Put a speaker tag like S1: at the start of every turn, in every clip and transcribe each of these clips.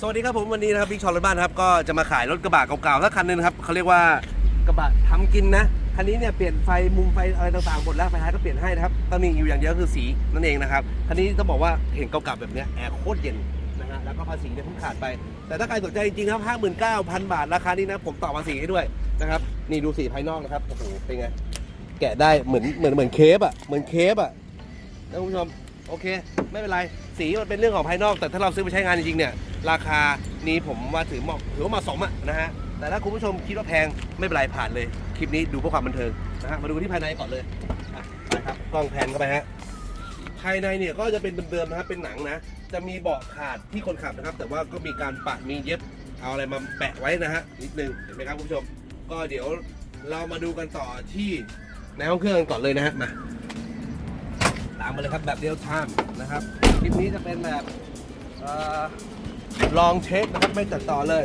S1: สวัสดีครับผมวันนี้นะครับบิ๊กชอรถบ้านครับก็จะมาขายรถกระบะเก่าๆสักคันนึงนะครับเขาเรียกว่ากระบะทำกินนะคันนี้เนี่ยเปลี่ยนไฟมุมไฟอะไรต่างๆหมดแล้วไฟท้ายก็เปลี่ยนให้นะครับตอนนี้อยู่อย่างเดียวคือสีนั่นเองนะครับคันนี้ต้องบอกว่าเห็นเก่าๆแบบเนี้ยแอร์โคตรเย็นนะฮะแล้วก็ภาษีเนี่ยเพิ่งขาดไป แต่ถ้าใครสนใจจริงๆครับ59,000บาทราคานี้นะผมต่อภาษีให้ด้วยนะครับนี่ดูสีภายนอกนะครับโอ้โหเป็นไงแกะได้เหมือนเหมือนเหมือนเคฟอะเหมือนเคฟอะนะคุณผู้ชม โอเค ไม่เป็นไร สีมันเป็นเรื่องของภายนอก แต่ถ้าเราซื้อไปใช้งานจริงๆเนี่ย ราคานี้ผมว่าถือเหมาะถือว่าเหมาะสมอะนะฮะ แต่ถ้าคุณผู้ชมคิดว่าแพงไม่เป็นไรผ่านเลย คลิปนี้ดูเพื่อความบันเทิงนะฮะ มาดูที่ภายในก่อนเลยอะไปครับ กล้องแพนเข้าไปฮะ ภายในเนี่ยก็จะเป็นเดิมๆนะครับ เป็นหนังนะ จะมีเบาะขาดที่คนขับนะครับ แต่ว่าก็มีการปะ มีเย็บ เอาอะไรมาแปะไว้นะฮะ นิดนึง เห็นไหมครับคุณผู้ชม ก็เดี๋ยวเรามาดูกันต่อที่ในห้องเครื่องกันก่อนเลยนะฮะ มาามมาเลยครับแบบเรียลไทม์นะครับคลิปนี้จะเป็นแบบอลองเช็คนะครับไม่ตัดต่อเลย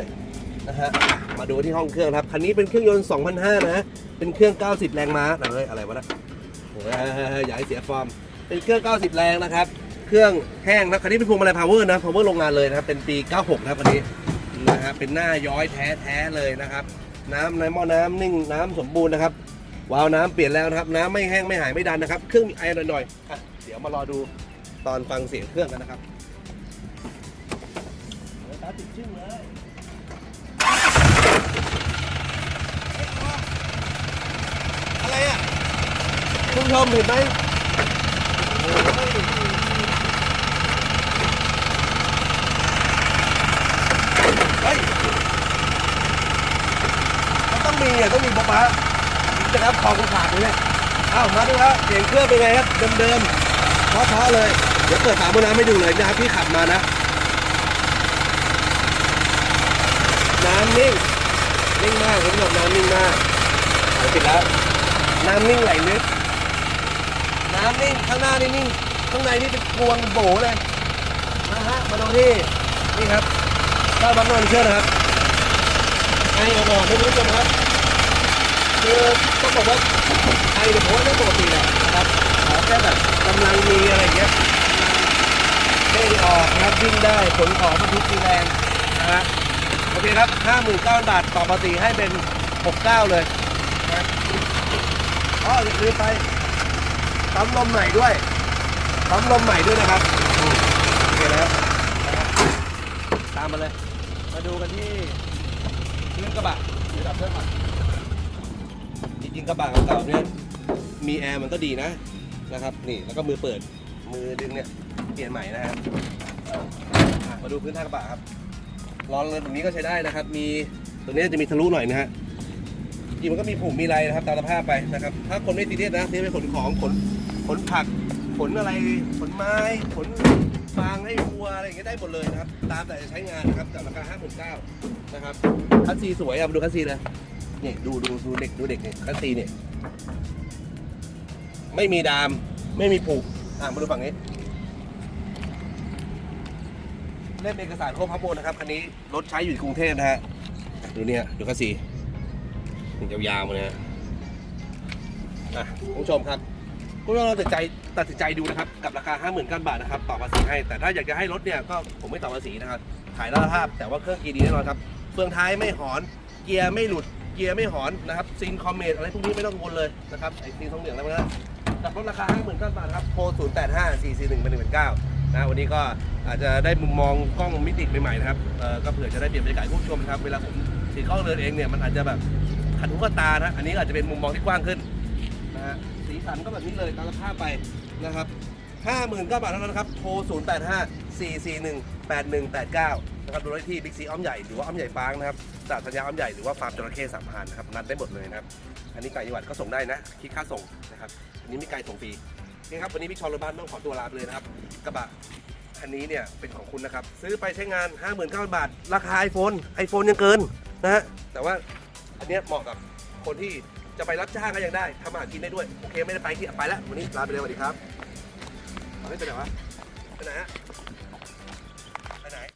S1: นะฮะมาดูที่ห้องเครื่องครับคันนี้เป็นเครื่องยนต์2,500นะเป็นเครื่อง 90 แรงม้าเฮ้ยอะไรวะนะอย่าให้เสียฟอร์ม เป็นเครื่อง 90 แรงนะครับ เครื่องแห้งนะคันนี้เป็นพวงมาลัยพาวเวอร์นะพาวเวอร์โรงงานเลยนะครับเป็นปี 96 นะครับอันนี้นะฮะเป็นหน้าย้อยแท้แท้เลยนะครับ น้ำในหม้อน้ำนิ่งน้ำสมบูรณ์นะครับวาล์วน้ำเปลี่ยนแล้วนะครับ น้ำไม่แห้งไม่หายไม่ดันนะครับ เครื่องมีไอหน่อยๆอะ เดี๋ยวมารอดูตอนฟังเสียงเครื่องกันนะครับเตาติดชื่อเลยอะไรอะคุณชมเห็นไหมโอ้ยเฮ้ยมันต้องมีอะต้องมีบ๊อบบ้าจะครับคอคุณขาดเลยเนี่ยอ้าวมาดูแล้วเสียงเครื่องเป็นไงครับเดิมๆ เพราะๆเลย เดี๋ยวเปิดฝาบนน้ำให้ดูเลยนะครับที่ขับมานะ น้ำนิ่ง นิ่งมากคุณผู้ชมน้ำนิ่งมากหายปิดแล้ว น้ำนิ่งไหลลึก น้ำนิ่ง ข้างหน้านี่นิ่ง ข้างในนี่เป็นพวงโบเลยนะฮะ มาดูที่นี่ครับก้าวบังนอนเชื่อนะครับไอออกๆให้คุณผู้ชมครับ คือต้องบอกว่าไอเนี่ยผมว่าไม่ปกติแหละนะครับขอแค่แบบกำลังมีอะไรอย่างเงี้ยเด้งออกนะครับวิ่งได้ขนของบรรทุกมีแรงนะฮะโอเคครับ59,000บาทต่อปกติให้เป็น 69 เลยนะอ๋อลืมไปปั๊มลมใหม่ด้วยปั๊มลมใหม่ด้วยนะครับโอเคแล้วตามมาเลย มาดูกันที่เครื่องกระบะเดี๋ยวดับเครื่องก่อน จริงกระบะเก่าๆเนี่ยมีแอร์มันก็ดีนะนะครับ นี่แล้วก็มือเปิดมือดึงเนี่ยเปลี่ยนใหม่นะครับอะมาดูพื้นท่ากระบะครับล้อเรือนตรงนี้ก็ใช้ได้นะครับ มีตรงนี้จะมีทะลุหน่อยนะฮะจริงมันก็มีผุมมีอะไรนะครับตามสภาพไปนะครับ ถ้าคนไม่ซีเรียสนะซื้อไปขนของขนขนผักขนอะไรขนไม้ขนฟางให้วัวอะไรอย่างเงี้ยได้หมดเลยนะครับ ตามแต่จะใช้งานนะครับจากราคาห้าหมื่นเก้านะครับคัสซีสวยอะมาดูคัสซีเลย นี่ดูดูดูเด็กดูเด็กนี่คัสซีเนี่ย ไม่มีดาม ไม่มีผูกอะมาดูฝั่งนี้ เล่มเอกสารครบพับโมดนะครับคันนี้รถใช้อยู่กรุงเทพนะฮะ ดูเนี่ย ดูคัสซีนี่ยาวๆมาเลยนะอะคุณผู้ชมครับคุณผู้ชมเราตัดใจตัดสินใจดูนะครับ กับราคา 5 0 0 0 0บาทนะครับต่อภาษีให้ แต่ถ้าอยากจะให้รถเนี่ยก็ผมไม่ต่อภาษีนะครับ ขายราคาแต่ว่าเครื่องกีดีแน่นอนครับเฟืองท้ายไม่หอน เกียร์ไม่หลุด เกียร์ไม่หอนนะครับซินคอมเมตอะไรพวกนี้ไม่ต้องกังวลเลยนะครับไอซินทองเหลืองอะไรพวกนั้นกับรถราคา5 0 0 0 0บาทครับโค0 8 5 4 4 1 1 1 9นะวันนี้ก็อาจจะได้มุมมองกล้องมิติใหม่ๆนะครับเอ่อก็เผื่อจะได้เปลี่ยนบรรยากาศผู้ชมนะครับเวลาผมถือกล้องเดินเองเนี่ยมันอาจจะแบบขัดหูขัดตานะอันนี้อาจจะเป็นมุมมองที่กว้างขึ้นนะฮะสีสันก็แบบนี้เลยตามสภาพไปนะครับ ห้าหมื่นเก้าบาทเท่านั้นนะครับ โทร 0 8 5 4 4 1 8 1 8 9 นะครับ ดูได้ที่บิ๊กซีอ้อมใหญ่หรือว่าอ้อมใหญ่ฟางนะครับจากธัญญาอ้อมใหญ่หรือว่าฟาร์มจระเข้สามพรานนะครับ นัดได้หมดเลยนะครับ อันนี้ไก่จังหวัดก็ส่งได้นะ คิดค่าส่งนะครับ อันนี้มีไก่ส่งฟรีโอเคครับ วันนี้พี่ชอรถบ้านต้องขอตัวลาไปเลยนะครับ กระบะคันนี้เนี่ยเป็นของคุณนะครับ ซื้อไปใช้งาน 59,000 บาท ราคา iPhone iPhone ยังเกินนะฮะ แต่ว่าอันเนี้ยเหมาะกับคนที่จะไปรับจ้างก็ยังได้ทำอาหารกินได้ด้วย โอเค ไม่ได้ไปที่ไปแล้ว วันนี้ลาไปเลยสวัสดีครับ เอาให้ไปไหนวะเปไหนฮะ